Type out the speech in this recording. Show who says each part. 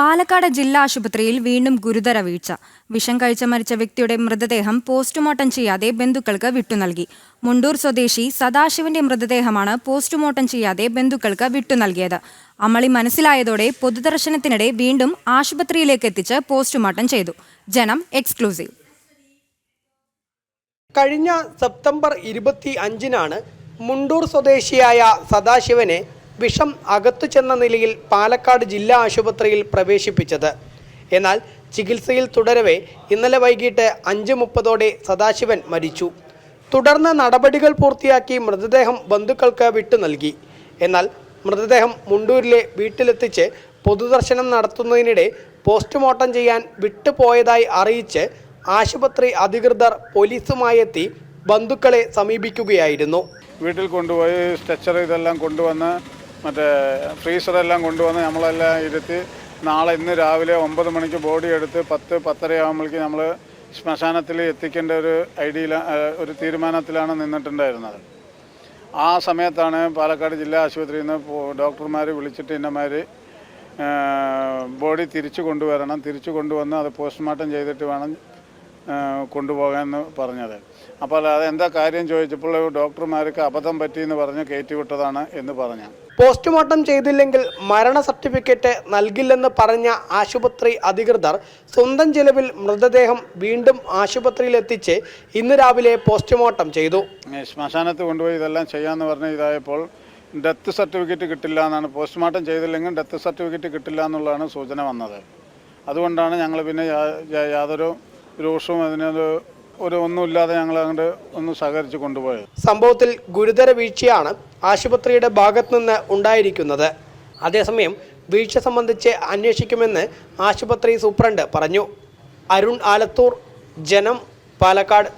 Speaker 1: പാലക്കാട് ജില്ലാ ആശുപത്രിയിൽ വീണ്ടും ഗുരുതര വീഴ്ച. വിഷം കഴിച്ച മരിച്ച വ്യക്തിയുടെ മൃതദേഹം പോസ്റ്റ്മോർട്ടം ചെയ്യാതെ ബന്ധുക്കൾക്ക് വിട്ടുനൽകി മുണ്ടൂർ സ്വദേശി സദാശിവന്റെ മൃതദേഹമാണ് പോസ്റ്റ്മോർട്ടം ചെയ്യാതെ ബന്ധുക്കൾക്ക് വിട്ടുനൽകിയത് അമളി മനസ്സിലായതോടെ പൊതുദർശനത്തിനിടെ വീണ്ടും ആശുപത്രിയിലേക്ക് എത്തിച്ച് പോസ്റ്റ്മോർട്ടം ചെയ്തു. ജനം എക്സ്ക്ലൂസീവ്.
Speaker 2: കഴിഞ്ഞ സെപ്റ്റംബർ ഇരുപത്തി അഞ്ചിനാണ് മുണ്ടൂർ സ്വദേശിയായ സദാശിവനെ വിഷം അകത്തു ചെന്ന നിലയിൽ പാലക്കാട് ജില്ലാ ആശുപത്രിയിൽ പ്രവേശിപ്പിച്ചത്. എന്നാൽ ചികിത്സയിൽ തുടരവേ ഇന്നലെ വൈകിട്ട് അഞ്ച് മുപ്പതോടെ സദാശിവൻ മരിച്ചു. തുടർന്ന് നടപടികൾ പൂർത്തിയാക്കി മൃതദേഹം ബന്ധുക്കൾക്ക് വിട്ടു നൽകി. എന്നാൽ മൃതദേഹം മുണ്ടൂരിലെ വീട്ടിലെത്തിച്ച് പൊതുദർശനം നടത്തുന്നതിനിടെ പോസ്റ്റ്മോർട്ടം ചെയ്യാൻ വിട്ടുപോയതായി അറിയിച്ച് ആശുപത്രി അധികൃതർ പോലീസുമായി എത്തി ബന്ധുക്കളെ സമീപിക്കുകയായിരുന്നു.
Speaker 3: വീട്ടിൽ കൊണ്ടുപോയി സ്ട്രെച്ചർ ഇതെല്ലാം കൊണ്ടുവന്ന് മറ്റേ ഫ്രീസറെല്ലാം കൊണ്ടുവന്ന് നമ്മളെല്ലാം ഇരുത്തി നാളെ ഇന്ന് രാവിലെ ഒമ്പത് മണിക്ക് ബോഡി എടുത്ത് പത്ത് പത്തര നമ്മൾ ശ്മശാനത്തിൽ എത്തിക്കേണ്ട ഒരു ഐഡിയിൽ ഒരു തീരുമാനത്തിലാണ് നിന്നിട്ടുണ്ടായിരുന്നത്. ആ സമയത്താണ് പാലക്കാട് ജില്ലാ ആശുപത്രിയിൽ നിന്ന് ഡോക്ടർമാർ വിളിച്ചിട്ട് ഇന്നമാർ ബോഡി തിരിച്ചു കൊണ്ടുവരണം. തിരിച്ചു കൊണ്ടുവന്ന് അത് പോസ്റ്റ്മോർട്ടം ചെയ്തിട്ട് വേണം കൊണ്ടുപോകാമെന്ന് പറഞ്ഞത്. അപ്പോൾ അത് എന്താ കാര്യം ചോദിച്ചപ്പോൾ ഡോക്ടർമാർക്ക് അബദ്ധം പറ്റിയെന്ന് പറഞ്ഞ് കയറ്റിവിട്ടതാണ് എന്ന് പറഞ്ഞു.
Speaker 2: പോസ്റ്റ്മോർട്ടം ചെയ്തില്ലെങ്കിൽ മരണ സർട്ടിഫിക്കറ്റ് നൽകില്ലെന്ന് പറഞ്ഞ ആശുപത്രി അധികൃതർ സ്വന്തം ചെലവിൽ മൃതദേഹം വീണ്ടും ആശുപത്രിയിൽ എത്തിച്ച് ഇന്ന് രാവിലെ പോസ്റ്റ്മോർട്ടം ചെയ്തു.
Speaker 3: ശ്മശാനത്ത് കൊണ്ടുപോയി ഇതെല്ലാം ചെയ്യാമെന്ന് പറഞ്ഞ് ഇതായപ്പോൾ ഡെത്ത് സർട്ടിഫിക്കറ്റ് കിട്ടില്ല എന്നാണ്. പോസ്റ്റ്മോർട്ടം ചെയ്തില്ലെങ്കിൽ ഡെത്ത് സർട്ടിഫിക്കറ്റ് കിട്ടില്ല എന്നുള്ളതാണ് സൂചന വന്നത്. അതുകൊണ്ടാണ് ഞങ്ങൾ പിന്നെ യാതൊരു രോഷവും അതിനൊരു ഒരു ഒന്നുമില്ലാതെ ഞങ്ങൾ അങ്ങോട്ട് ഒന്ന് സഹകരിച്ച് കൊണ്ടുപോയത്.
Speaker 2: സംഭവത്തിൽ ഗുരുതര വീഴ്ചയാണ് ആശുപത്രിയുടെ ഭാഗത്തു നിന്ന് ഉണ്ടായിരിക്കുന്നത്. അതേസമയം വീഴ്ച സംബന്ധിച്ച് അന്വേഷിക്കുമെന്ന് ആശുപത്രി സൂപ്രണ്ട് പറഞ്ഞു. അരുൺ ആലത്തൂർ ജനം പാലക്കാട്.